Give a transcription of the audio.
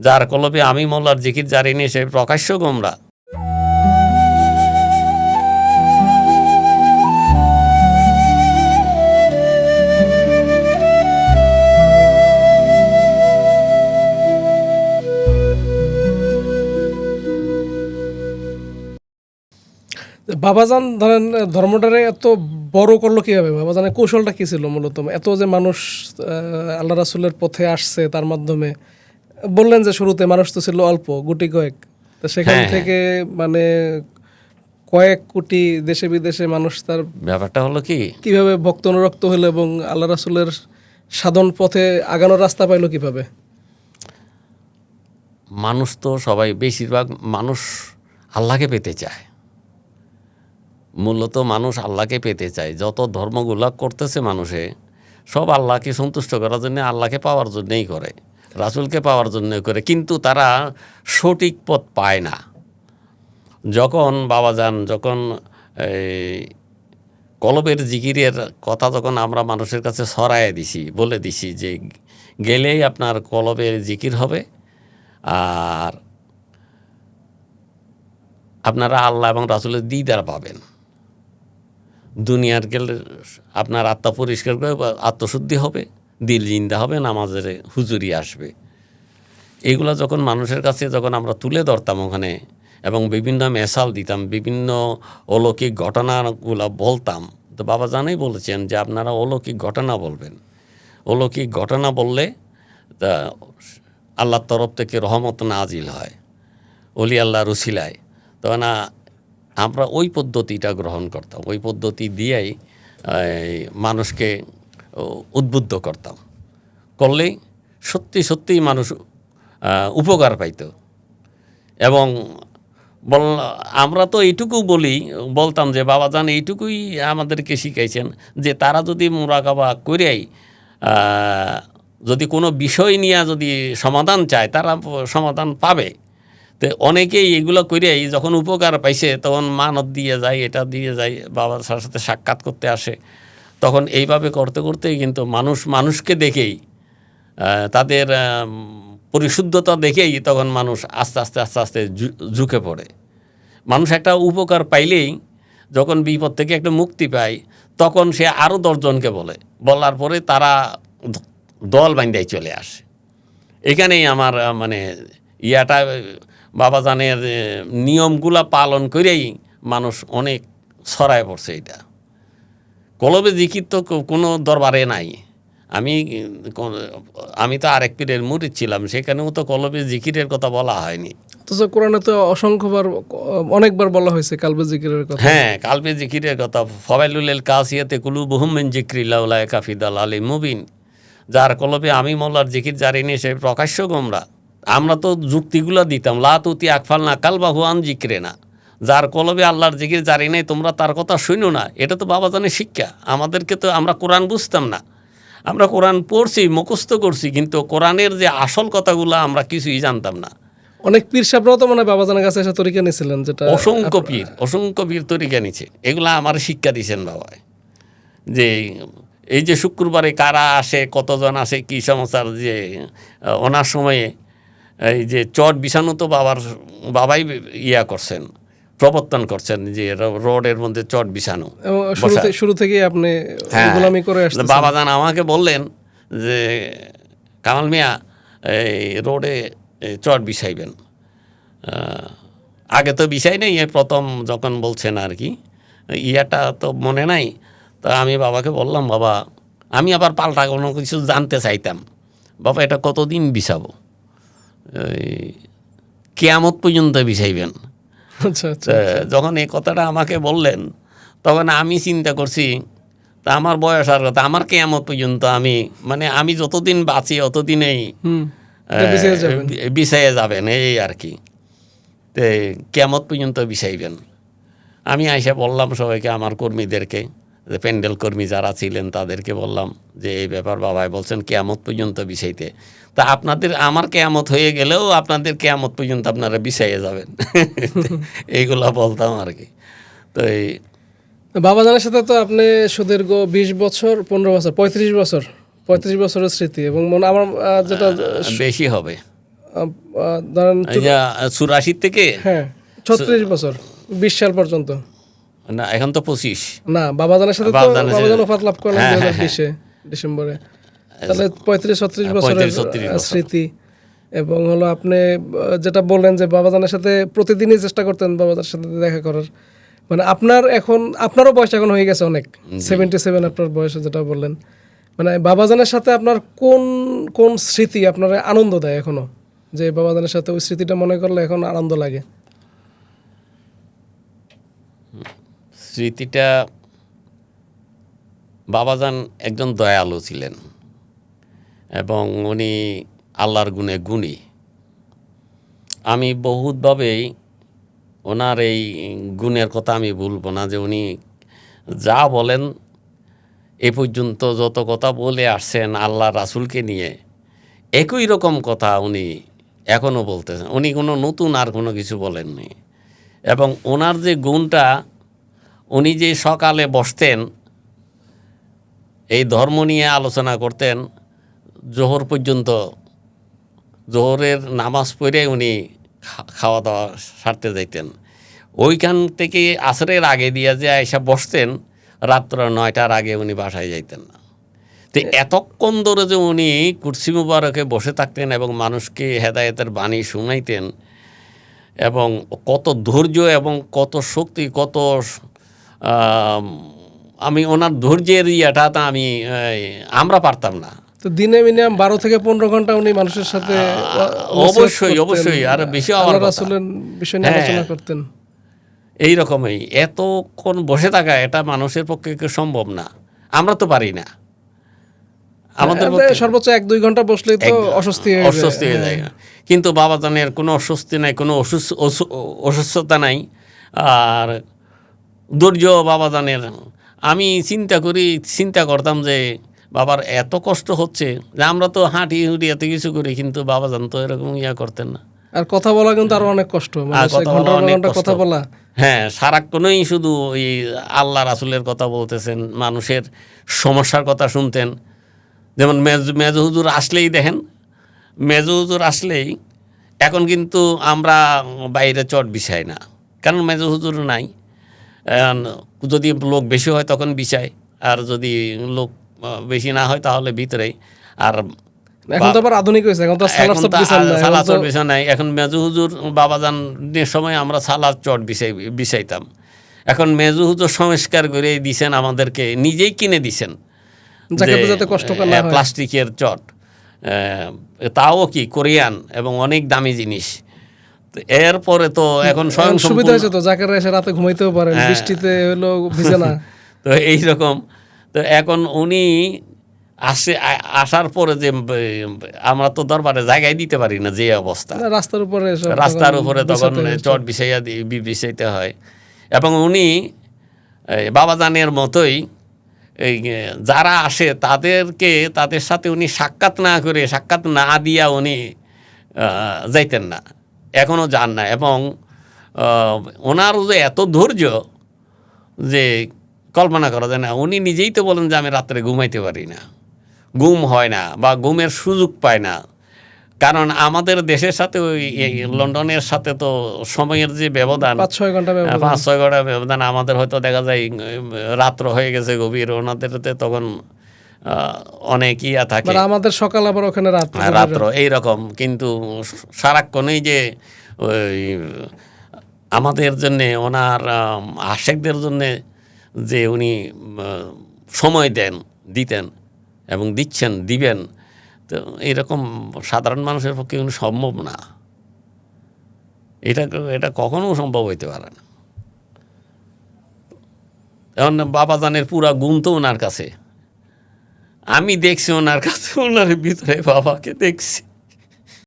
যার কলবে আমি মোল্লার জিকির জারি নিয়ে সে প্রকাশ্য গোমরা। বাবাজান, ধরেন, ধর্মটারে এত বড় করল কীভাবে? বাবাজানের কৌশলটা কি ছিল মূলত? এত যে মানুষ আল্লাহ রাসুলের পথে আসছে তার মাধ্যমে বললেন যে শুরুতে মানুষ তো ছিল অল্প গুটি কয়েক। তো সেখান হ্যাঁ। থেকে মানে কয়েক কোটি দেশে বিদেশে মানুষ তার ব্যাপারটা হলো কি? কীভাবে ভক্ত অনুরক্ত হলো এবং আল্লাহ রাসুলের সাধন পথে আগানোর রাস্তা পাইলো কীভাবে? মানুষ তো সবাই বেশিরভাগ মানুষ আল্লাহকে পেতে চায়। মূলত মানুষ আল্লাহকে পেতে চায়। যত ধর্মগুলা করতেছে মানুষে সব আল্লাহকে সন্তুষ্ট করার জন্য আল্লাহকে পাওয়ার জন্যই করে। রাসুলকে পাওয়ার জন্য করে, কিন্তু তারা সঠিক পথ পায় না। যখন বাবা যান, যখন এই কলবের জিকিরের কথা যখন আমরা মানুষের কাছে সরায় দিছি, বলে দিছি যে গেলেই আপনার কলবের জিকির হবে আর আপনারা আল্লাহ এবং রাসুলের দিদার পাবেন। দুনিয়ার গেলে আপনার আত্মা পরিষ্কার করে আত্মশুদ্ধি হবে। দিল জিন্দা হবে, নামাজের হুজুরি আসবে। এইগুলো যখন মানুষের কাছে যখন আমরা তুলে ধরতাম ওখানে এবং বিভিন্ন মেসাল দিতাম, বিভিন্ন অলৌকিক ঘটনাগুলো বলতাম, তো বাবা জানাই বলেছেন যে আপনারা অলৌকিক ঘটনা বলবেন। অলৌকিক ঘটনা বললে তা আল্লাহর তরফ থেকে রহমত নাজিল হয়, অলি আল্লাহ রুসিলায় তখন আমরা ওই পদ্ধতিটা গ্রহণ করতাম। ওই পদ্ধতি দিয়েই মানুষকে উদ্বুদ্ধ করতাম। করলেই সত্যি সত্যিই মানুষ উপকার পাইতো। এবং বল, আমরা তো এইটুকু বলি, বলতাম যে, বাবা জান, এইটুকুই আমাদেরকে শিখাইছেন যে, তারা যদি মোরাকাবা করেই যদি কোনো বিষয় নিয়ে যদি সমাধান চায়, তারা সমাধান পাবে। তো অনেকেই এগুলো করেই যখন উপকার পাইছে, তখন মানত দিয়ে যায়, এটা দিয়ে যায়, বাবার সাথে সাক্ষাৎ করতে আসে। তখন এইভাবে করতে করতেই কিন্তু মানুষ, মানুষকে দেখেই তাদের পরিশুদ্ধতা দেখেই তখন মানুষ আস্তে আস্তে আস্তে আস্তে ঝুঁকে পড়ে। মানুষ একটা উপকার পাইলেই যখন বিপদ থেকে একটা মুক্তি পায়, তখন সে আরও দশজনকে বলে। বলার পরে তারা দল বান্ধাই চলে আসে। এখানেই আমার মানে ইয়াটা বাবা জানের নিয়মগুলা পালন করেই মানুষ অনেক ছড়ায় পড়ছে এটা কলবে জিকির তো কোনো দরবারে নাই। আমি আমি তো আরেক পীরের মুরিদ ছিলাম সেখানেও তো কলবে জিকিরের কথা বলা হয়নি। অথচ কোরআনে তো অসংখ্যবার অনেকবার বলা হয়েছে কালবে জিকিরের কথা। হ্যাঁ কালবে জিকিরের কথা ফবাইলুল কাসিয়াতে কুলু বহুমেন জিক্রিল্লাহ কাফিদাল আলী মুবিন। যার কলবে আমি মোল্লার জিকির জারি নিয়ে সে প্রকাশ্য গোমরা। আমরা তো যুক্তিগুলো দিতাম লা তুতি আকফাল না কাল আন জিক্রে না যার কলবে আল্লাহর জিকির জারি নেই তোমরা তার কথা শুনো না। এটা তো বাবাজানের শিক্ষা। আমাদেরকে তো আমরা কোরআন বুঝতাম না। আমরা কোরআন পড়ছি মুখস্থ করছি কিন্তু কোরআনের যে আসল কথাগুলো আমরা কিছুই জানতাম না। অনেক পীর সাহেবরাও তো মনে হয় বাবাজানের কাছে এসে তরিকা নিয়েছিলেন যেটা অসংখ্য পীর অসংখ্য পীর তরিকা নিচ্ছে এগুলা আমার শিক্ষা দিয়েছেন বাবা। যে এই যে শুক্রবারে কারা আসে কতজন আসে কী সমস্যার যে ওনার সময়ে এই যে চট বিছানো তো বাবার বাবাই ইয়া করছেন। প্রবর্তন করছেন যে রোডের মধ্যে চট বিছানো। শুরু থেকে আপনি হ্যাঁ। গোলামি করে বাবা জান আমাকে বললেন যে কামাল মিয়া এই রোডে চট বিছাইবেন। আগে তো বিছাই নেই প্রথম যখন বলছেন আর কি ইয়াটা তো মনে নাই। তা আমি বাবাকে বললাম বাবা আমি আবার পাল্টা কোনো কিছু জানতে চাইতাম। বাবা এটা কতদিন বিছাবো? কেয়ামত পর্যন্ত বিছাইবেন। যখন এই কথাটা আমাকে বললেন তখন আমি চিন্তা করছি তা আমার বয়স আর কথা আমার কেমন পর্যন্ত আমি মানে আমি যতদিন বাঁচি অতদিনেই। বিষয়ে যাবেন। এই আর কি। তে কেমত পর্যন্ত বিষাইবেন আমি আইসা বললাম সবাইকে আমার কর্মীদেরকে যে প্যান্ডেল কর্মী যারা ছিলেন তাদেরকে বললাম যে এই ব্যাপার বাবাই বলছেন কেয়ামত পর্যন্ত বিষাইতে। তা আপনাদের আমার কেয়ামত হয়ে গেলেও আপনাদের কেয়ামত পর্যন্ত আপনারা বিষাইয়ে যাবেন। এইগুলা বলতাম আর কি। তো এই বাবা বাবাজানের সাথে তো আপনি সুদীর্ঘ বিশ বছর পনেরো বছর পঁয়ত্রিশ বছর পঁয়ত্রিশ বছরের স্মৃতি এবং মনে আমার যেটা বেশি হবে। ধরেন চুরাশি থেকে? হ্যাঁ ছত্রিশ বছর বিশ সাল পর্যন্ত। না এখন তো পঁচিশ। না বাবাজানের সাথে ওফাত লাভ করলেন হ্যাঁ, হ্যাঁ, হাজার বিশে ডিসেম্বরে। তাহলে পঁয়ত্রিশ ছত্রিশ বছরের 35-36 আহ, বছর। স্মৃতি। এবং হলো আপনি যেটা বললেন যে বাবাজানের সাথে প্রতিদিনই চেষ্টা করতেন সাথে দেখা করার। মানে আপনার এখন আপনারও বয়স এখন হয়ে গেছে অনেক। সেভেন্টি সেভেন আপনার বয়স যেটা বললেন। মানে বাবাজানের সাথে আপনার কোন কোন স্মৃতি আপনার আনন্দ দেয় এখনও? যে বাবাজানের সাথে ওই স্মৃতিটা মনে করলে এখন আনন্দ লাগে। স্মৃতিটা বাবাজান একজন দয়ালু ছিলেন এবং উনি আল্লাহর গুণে গুণী। আমি বহুতভাবেই ওনার এই গুণের কথা আমি বলব না যে উনি যা বলেন, এ পর্যন্ত যত কথা বলে আসছেন আল্লাহ রাসুলকে নিয়ে, একই রকম কথা উনি এখনও বলতেছেন। উনি কোনো নতুন আর কোনো কিছু বলেননি। এবং ওনার যে গুণটা উনি যে সকালে বসতেন, এই ধর্ম নিয়ে আলোচনা করতেন, জোহর পর্যন্ত, জোহরের নামাজ পড়ে উনি খাওয়া দাওয়া সারতে যাইতেন। ওইখান থেকে আসরের আগে দিয়ে যে এসে বসতেন, রাত্র নয়টার আগে উনি বাসায় যাইতেন। না তো এতক্ষণ ধরে যে উনি কুর্সি মুবারকে বসে থাকতেন এবং মানুষকে হেদায়েতের বাণী শুনাইতেন এবং কত ধৈর্য এবং কত শক্তি, কত আম, আমি ওনার ধৈর্যের ইয়েটা তা আমি আমরা পারতাম না। তো দিনে মিনিমাম বারো থেকে পনেরো ঘণ্টা উনি মানুষের সাথে অবশ্যই, অবশ্যই, আর বেশি আল্লাহ বিষয় নিয়ে হ্যাঁ। আলোচনা করতেন। এই রকমই এতক্ষণ বসে থাকা এটা মানুষের পক্ষে সম্ভব না? আমরা তো পারি না। আমাদের আমাদের সর্বোচ্চ এক দুই ঘণ্টা বসলে তো অস্বস্তি অস্বস্তি হয়ে যায়। কিন্তু বাবাজানের কোনো অস্বস্তি নাই কোনো অসুস্থ অসুস্থতা নাই। আর ধৈর্য বাবাজানের। আমি চিন্তা করি চিন্তা করতাম যে বাবার এত কষ্ট হচ্ছে যে আমরা তো হাঁটি হুটি এত কিছু করি কিন্তু বাবাজান তো এরকম ইয়া করতেন না। আর কথা বলা কিন্তু আরও অনেক কষ্ট। মানে কথা বলা। হ্যাঁ সারাক্ষণই শুধু ওই আল্লাহ রাসুলের কথা বলতেছেন মানুষের সমস্যার কথা শুনতেন। যেমন মেজ মেজ হুজুর আসলেই দেখেন মেজ হুজুর আসলেই এখন কিন্তু আমরা বাইরে চট বিছাই না। কারণ মেজ হুজুর নাই। যদি লোক বেশি হয় তখন বিছাই আর যদি লোক বেশি না হয় তাহলে ভিতরেই। আর এখন তো আবার আধুনিক হয়েছে এখন তো সালাদ চট নাই এখন মেজু হুজুর বাবাজানের সময় আমরা সালাদ চট বিছাই বিছাইতাম এখন মেজু হুজুর সংস্কার করে দিছেন আমাদেরকে নিজেই কিনে দিছেন প্লাস্টিকের চট। তাও কি কোরিয়ান এবং অনেক দামি জিনিস। এরপরে তো এখন স্বয়ং সুবিধা হয়েছে তো জাকের এসে রাতে ঘুমাইতেও পারেন হ্যাঁ। বৃষ্টিতে হলো ভিজে না। তো এই রকম তো এখন উনি আসে আসার পরে যে আমরা তো দরবারে জায়গায় দিতে পারি না যে অবস্থা। রাস্তার উপরে রাস্তার উপরে তখন চট বিছাইয়া দি- বি- বিছাইতে হয়। এবং উনি এই, বাবাজানের মতোই এই যারা আসে তাদেরকে তাদের সাথে উনি সাক্ষাৎ না করে সাক্ষাৎ না দিয়া উনি আহ, যাইতেন না। এখনও যান না এবং আহ, ওনার যে এত ধৈর্য যে কল্পনা করা যায় না উনি নিজেই তো বলেন যে আমি রাত্রে ঘুমাইতে পারি না। ঘুম হয় না বা ঘুমের সুযোগ পায় না। কারণ আমাদের দেশের সাথে ওই লন্ডনের সাথে তো সময়ের যে ব্যবধান পাঁচ ছয় ঘণ্টা পাঁচ ছয় ঘণ্টা ব্যবধান আমাদের হয়তো দেখা যায় রাত্র হয়ে গেছে গভীর ওনাদেরতে তখন অনেক ইয়া থাকে। মানে আমাদের সকাল আবার ওখানে রাত হ্যাঁ, রাত্র এইরকম। কিন্তু সারাক্ষণই যে ওই আমাদের জন্যে ওনার আশেকদের জন্যে যে উনি সময় দেন দিতেন এবং দিচ্ছেন দিবেন তো এরকম সাধারণ মানুষের পক্ষে কিন্তু সম্ভব না। এটা এটা কখনো সম্ভব হইতে পারে না। এখন বাবাজানের পুরা গুণ তো ওনার কাছে। আমি দেখছি ওনার কাছে ওনার ভিতরে বাবাকে দেখছি।